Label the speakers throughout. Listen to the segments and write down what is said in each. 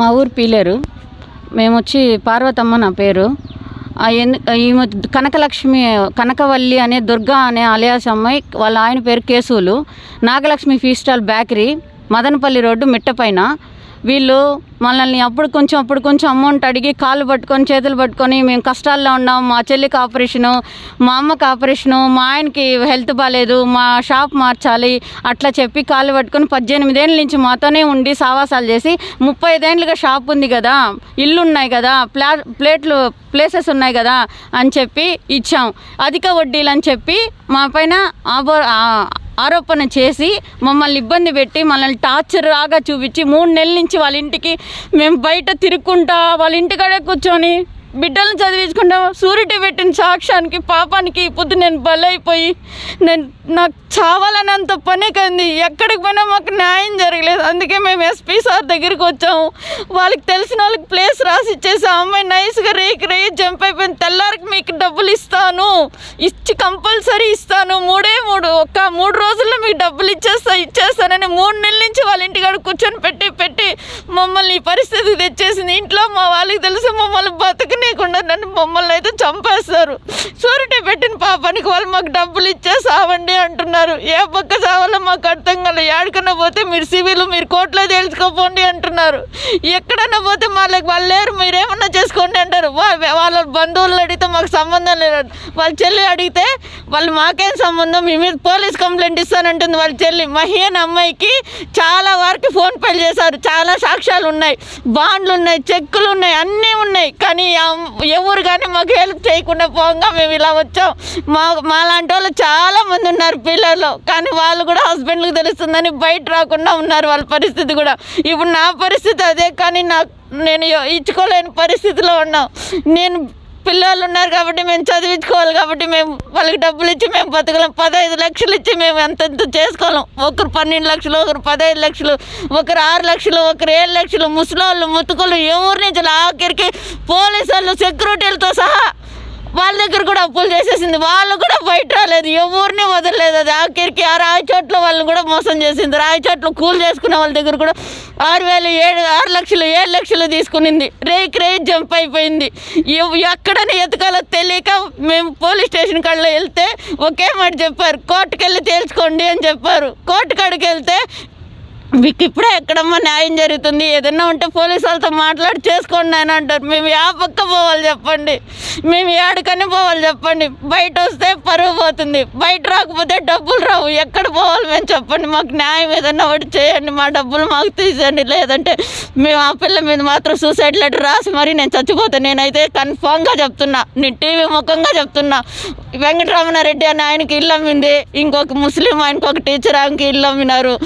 Speaker 1: మా ఊరు పీలేరు. మేము వచ్చి పార్వతమ్మ నా పేరు. ఈమె కనకలక్ష్మి కనకవల్లి అనే దుర్గా అనే అలియాస్ అమ్మాయి వాళ్ళ ఆయన పేరు కేసులు నాగలక్ష్మి ఫీ స్టాల్ బేకరీ మదనపల్లి రోడ్డు మిట్టపైన. వీళ్ళు మనల్ని అప్పుడు కొంచెం అప్పుడు కొంచెం అమౌంట్ అడిగి కాళ్ళు పట్టుకొని చేతులు పట్టుకొని మేము కష్టాల్లో ఉన్నాం. మా చెల్లికి ఆపరేషను మా అమ్మకి ఆపరేషను మా ఆయనకి హెల్త్ బాగాలేదు మా షాప్ మార్చాలి అట్లా చెప్పి కాళ్ళు పట్టుకొని పద్దెనిమిదేళ్ళ నుంచి మాతోనే ఉండి సావాసాలు చేసి ముప్పై ఐదేళ్ళుగా షాప్ ఉంది కదా ఇల్లు ఉన్నాయి కదా ప్లా ప్లేట్లు ప్లేసెస్ ఉన్నాయి కదా అని చెప్పి ఇచ్చాం. అధిక వడ్డీలు అని చెప్పి మా పైన ఆబో ఆరోపణ చేసి మమ్మల్ని ఇబ్బంది పెట్టి మనల్ని టార్చర్ రాగా చూపించి మూడు నెలల నుంచి వాళ్ళ ఇంటికి మేము బయట తిరుక్కుంటా వాళ్ళ ఇంటికాడే కూర్చొని బిడ్డలను చదివించుకుంటా. సూరిటీ పెట్టిన సాక్ష్యానికి పాపానికి పొద్దు నేను బలైపోయి నేను నాకు చావాలనంత పని కంది. ఎక్కడికి పోయినా మాకు న్యాయం జరగలేదు. అందుకే మేము ఎస్పీ సార్ దగ్గరికి వచ్చాము. వాళ్ళకి తెలిసిన వాళ్ళకి ప్లేస్ రాసి ఇచ్చేసి. ఆ అమ్మాయి నైస్గా రేకి రేయి జంప్ అయిపోయింది. తెల్లారికి మీకు డబ్బులు ఇస్తాను. ఇచ్చి కంపల్సరీ ఇస్తాను. మూడే మూడు ఒక్క మూడు రోజుల్లో మీకు డబ్బులు ఇచ్చేస్తా ఇచ్చేస్తానని మూడు నెలల నుంచి వాళ్ళ ఇంటికాడ కూర్చొని పెట్టి పెట్టి మమ్మల్ని ఈ పరిస్థితికి తెచ్చేసింది. ఇంట్లో మా వాళ్ళకి తెలిసి మమ్మల్ని బతుకుని నన్ను మమ్మల్ని అయితే చంపేస్తారు. సూరిటీ పుట్టిన పాపానికి వాళ్ళు మాకు డబ్బులు ఇచ్చే సావండి అంటున్నారు. ఏ పక్క సావాలో మాకు అర్థం కాలేదు ఏడుకన్నా పోతే మీరు సివిల్ మీరు కోర్టులో తేల్చుకోపోండి అంటున్నారు. ఎక్కడన్నా పోతే వాళ్ళకి వాళ్ళు లేరు మీరేమన్నా చేసుకోండి అంటారు. వాళ్ళ బంధువులను అడిగితే మాకు సంబంధం లేదు. వాళ్ళ చెల్లి అడిగితే వాళ్ళు మాకేం సంబంధం? మీ మీద పోలీస్ కంప్లైంట్ ఇస్తానంటుంది వాళ్ళ చెల్లి. మహియన్ అమ్మాయికి చాలా వరకు ఫోన్ పేలు చేశారు. చాలా సాక్ష్యాలు ఉన్నాయి. బాండ్లు ఉన్నాయి చెక్కులు ఉన్నాయి అన్నీ ఉన్నాయి. కానీ ఎవరు కానీ మాకు హెల్ప్ చేయకుండా పోగా మేము ఇలా వచ్చాం. మా మా లాంటి వాళ్ళు చాలా మంది ఉన్నారు పిల్లలు కానీ వాళ్ళు కూడా హస్బెండ్లకు తెలుస్తుందని బయట రాకుండా ఉన్నారు వాళ్ళ పరిస్థితి కూడా. ఇప్పుడు నా పరిస్థితి అదే కానీ నాకు నేను ఇచ్చుకోలేని పరిస్థితిలో ఉన్నాం. నేను పిల్లలు ఉన్నారు కాబట్టి మేము చదివించుకోవాలి కాబట్టి మేము వాళ్ళకి డబ్బులు ఇచ్చి మేము బతకలేం. పదహైదు లక్షలు ఇచ్చి మేము ఎంతెంత చేసుకోలేం ఒకరు పన్నెండు లక్షలు ఒకరు పదహైదు లక్షలు ఒకరు ఆరు లక్షలు ఒకరు ఏడు లక్షలు ముసలోళ్ళు ముతుకులు ఎవరి నుంచి ఆఖరికి పోలీసు వాళ్ళు సెక్యూరిటీలతో సహా వాళ్ళ దగ్గర కూడా అప్పులు చేసేసింది. వాళ్ళు కూడా బయట రాలేదు. ఎవరిని వదలలేదు అది. ఆఖరికి ఆ రాయచోట్ల వాళ్ళని కూడా మోసం చేసింది. రాయచోట్ల కూల్ చేసుకున్న వాళ్ళ దగ్గర కూడా ఆరు వేలు ఏడు ఆరు లక్షలు ఏడు లక్షలు తీసుకునింది. రేక్ రేక్ జంప్ అయిపోయింది. ఎవ్- ఎక్కడని ఎతకాలో తెలియక మేము పోలీస్ స్టేషన్ కళ్ళు వెళ్తే ఒకే మాట చెప్పారు. కోర్టుకెళ్ళి తేల్చుకోండి అని చెప్పారు. కోర్టు కాడికి వెళ్తే మీకు ఇప్పుడే ఎక్కడమ్మా న్యాయం జరుగుతుంది? ఏదన్నా ఉంటే పోలీసు వాళ్ళతో మాట్లాడి చేసుకోండి అని అంటారు. మేము యా పక్క పోవాలి చెప్పండి. మేము ఏడుకని పోవాలి చెప్పండి. బయట వస్తే పరువు పోతుంది. బయట రాకపోతే డబ్బులు రావు. ఎక్కడ పోవాలి మేము చెప్పండి. మాకు న్యాయం ఏదన్నా ఒకటి చేయండి. మా డబ్బులు మాకు తీసేయండి. లేదంటే మేము ఆ పిల్ల మీద మాత్రం సూసైడ్ లెటర్ రాసి మరీ నేను చచ్చిపోతాను నేనైతే కన్ఫామ్గా చెప్తున్నా. నేను టీవీ ముఖంగా చెప్తున్నా. వెంకటరమణారెడ్డి అని ఆయనకి ఇల్లు అమ్మింది. ఇంకొక ముస్లిం ఆయనకు ఒక టీచర్ ఆయనకి ఇల్లు అమ్మినారు.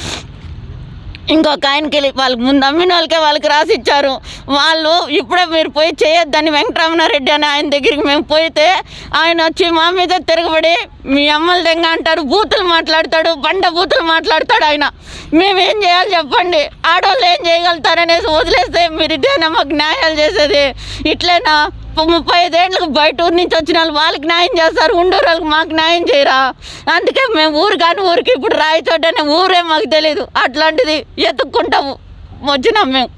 Speaker 1: ఇంకొక ఆయనకి వెళ్ళి వాళ్ళకి ముందు అమ్మిన వాళ్ళకే వాళ్ళకి రాసి ఇచ్చారు వాళ్ళు ఇప్పుడే మీరు పోయి చేయొద్దని వెంకటరమణారెడ్డి అని ఆయన దగ్గరికి మేము పోయితే ఆయన వచ్చి మా మీద తిరగబడి మీ అమ్మల దెంగ అంటారు బూతులు మాట్లాడతాడు బండ బూతులు మాట్లాడతాడు ఆయన. మేము ఏం చేయాలి చెప్పండి. ఆడవాళ్ళు ఏం చేయగలుగుతారనేసి వదిలేస్తే మీరు ఇదేనా మాకు న్యాయాలు చేసేది? ఇట్లేనా? ముప్పై ఐదేళ్ళకి బయట ఊరు నుంచి వచ్చిన వాళ్ళు వాళ్ళకి న్యాయం చేస్తారు ఉండూరు వాళ్ళకి మాకు న్యాయం చేయరా? అందుకే మేము ఊరు కానీ ఊరికి ఇప్పుడు రాయచోట ఊరే మాకు తెలియదు అట్లాంటిది ఎత్తుక్కుంటాము. వచ్చినాం మేము.